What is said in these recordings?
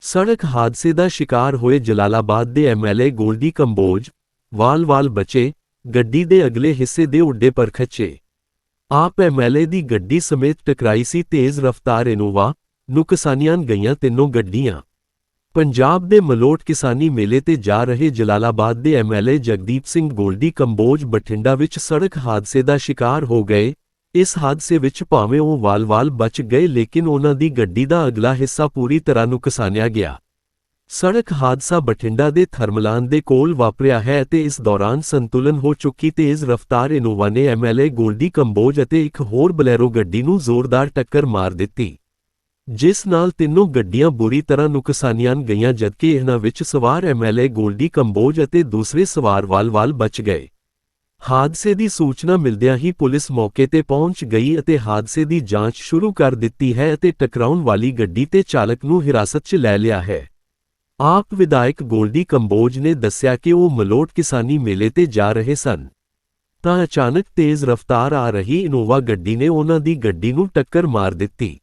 ਸੜਕ ਹਾਦਸੇ ਦਾ ਸ਼ਿਕਾਰ ਹੋਏ ਜਲਾਲਾਬਾਦ ਦੇ ਐਮਐਲਏ ਗੋਲਡੀ ਕੰਬੋਜ ਵਾਲ-ਵਾਲ ਬਚੇ, ਗੱਡੀ ਦੇ ਅਗਲੇ ਹਿੱਸੇ ਦੇ ਉੱਡੇ ਪਰ ਖੱਚੇ। ਆਪ ਐਮਐਲਏ ਦੀ ਗੱਡੀ ਸਮੇਤ ਟਕਰਾਈ ਸੀ ਤੇਜ਼ ਰਫ਼ਤਾਰ ਇਨੋਵਾ, ਨੁਕਸਾਨੀਆਂ ਗਈਆਂ ਤਿੰਨੋਂ ਗੱਡੀਆਂ। ਪੰਜਾਬ ਦੇ ਮਲੋਟ ਕਿਸਾਨੀ ਮੇਲੇ ਤੇ ਜਾ ਰਹੇ ਜਲਾਲਾਬਾਦ ਦੇ ਐਮਐਲਏ ਜਗਦੀਪ ਸਿੰਘ ਗੋਲਡੀ ਕੰਬੋਜ ਬਠਿੰਡਾ ਵਿੱਚ ਸੜਕ ਹਾਦਸੇ ਦਾ ਸ਼ਿਕਾਰ ਹੋ ਗਏ। ਇਸ ਹਾਦਸੇ ਵਿੱਚ ਭਾਵੇਂ ਉਹ ਵਾਲ-ਵਾਲ ਬਚ ਗਏ, ਲੇਕਿਨ ਉਹਨਾਂ ਦੀ ਗੱਡੀ ਦਾ ਅਗਲਾ ਹਿੱਸਾ ਪੂਰੀ ਤਰ੍ਹਾਂ ਨੁਕਸਾਨਿਆ ਗਿਆ। ਸੜਕ ਹਾਦਸਾ ਬਠਿੰਡਾ ਦੇ ਥਰਮਲਾਨ ਦੇ ਕੋਲ ਵਾਪਰਿਆ ਹੈ ਅਤੇ ਇਸ ਦੌਰਾਨ ਸੰਤੁਲਨ ਹੋ ਚੁੱਕੀ ਤੇਜ਼ ਰਫ਼ਤਾਰ ਇਨੋਵਾ ਨੇ ਐਮਐਲਏ ਗੋਲਡੀ ਕੰਬੋਜ ਅਤੇ ਇੱਕ ਹੋਰ ਬਲੈਰੋ ਗੱਡੀ ਨੂੰ ਜ਼ੋਰਦਾਰ ਟੱਕਰ ਮਾਰ ਦਿੱਤੀ। ਜਿਸ ਨਾਲ ਤਿੰਨੋਂ ਗੱਡੀਆਂ ਬੁਰੀ ਤਰ੍ਹਾਂ ਨੁਕਸਾਨੀਆਂ ਗਈਆਂ ਜਦਕਿ ਇਹਨਾਂ ਵਿੱਚ ਸਵਾਰ ਐਮਐਲਏ ਗੋਲਡੀ ਕੰਬੋਜ ਅਤੇ ਦੂਸਰੇ ਸਵਾਰ ਵਾਲ-ਵਾਲ ਬਚ ਗਏ। ਹਾਦਸੇ ਦੀ ਸੂਚਨਾ ਮਿਲਦਿਆਂ ਹੀ ਪੁਲਿਸ ਮੌਕੇ ਤੇ ਪਹੁੰਚ ਗਈ ਅਤੇ ਹਾਦਸੇ ਦੀ ਜਾਂਚ ਸ਼ੁਰੂ ਕਰ ਦਿੱਤੀ ਹੈ ਅਤੇ ਟਕਰਾਉਣ ਵਾਲੀ ਗੱਡੀ ਤੇ ਚਾਲਕ ਨੂੰ ਹਿਰਾਸਤ 'ਚ ਲੈ ਲਿਆ ਹੈ। ਆਪ ਵਿਧਾਇਕ ਗੋਲਡੀ ਕੰਬੋਜ ਨੇ ਦੱਸਿਆ ਕਿ ਉਹ ਮਲੋਟ ਕਿਸਾਨੀ ਮੇਲੇ ਤੇ ਜਾ ਰਹੇ ਸਨ। ਤਾਂ ਅਚਾਨਕ ਤੇਜ਼ ਰਫ਼ਤਾਰ ਆ ਰਹੀ ਇਨੋਵਾ ਗੱਡੀ ਨੇ ਉਹਨਾਂ ਦੀ ਗੱਡੀ ਨੂੰ ਟੱਕਰ ਮਾਰ ਦਿੱਤੀ।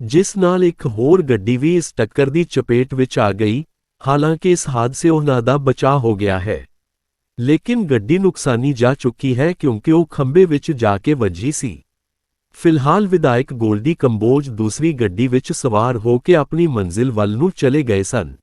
ਜਿਸ ਨਾਲ ਇੱਕ ਹੋਰ ਗੱਡੀ ਵੀ ਇਸ ਟੱਕਰ ਦੀ ਚਪੇਟ ਵਿੱਚ ਆ ਗਈ, ਹਾਲਾਂਕਿ ਇਸ ਹਾਦਸੇ ਉਹਨਾਂ ਦਾ ਬਚਾਅ ਹੋ ਗਿਆ ਹੈ। ਲੇਕਿਨ ਗੱਡੀ ਨੁਕਸਾਨੀ ਜਾ ਚੁੱਕੀ ਹੈ ਕਿਉਂਕਿ ਉਹ ਖੰਬੇ ਵਿੱਚ ਜਾ ਕੇ ਵੱਜੀ ਸੀ। ਫਿਲਹਾਲ ਵਿਧਾਇਕ ਗੋਲਡੀ ਕੰਬੋਜ ਦੂਸਰੀ ਗੱਡੀ ਵਿੱਚ ਸਵਾਰ ਹੋ ਕੇ ਆਪਣੀ ਮੰਜ਼ਿਲ ਵੱਲ ਨੂੰ ਚਲੇ ਗਏ ਸਨ।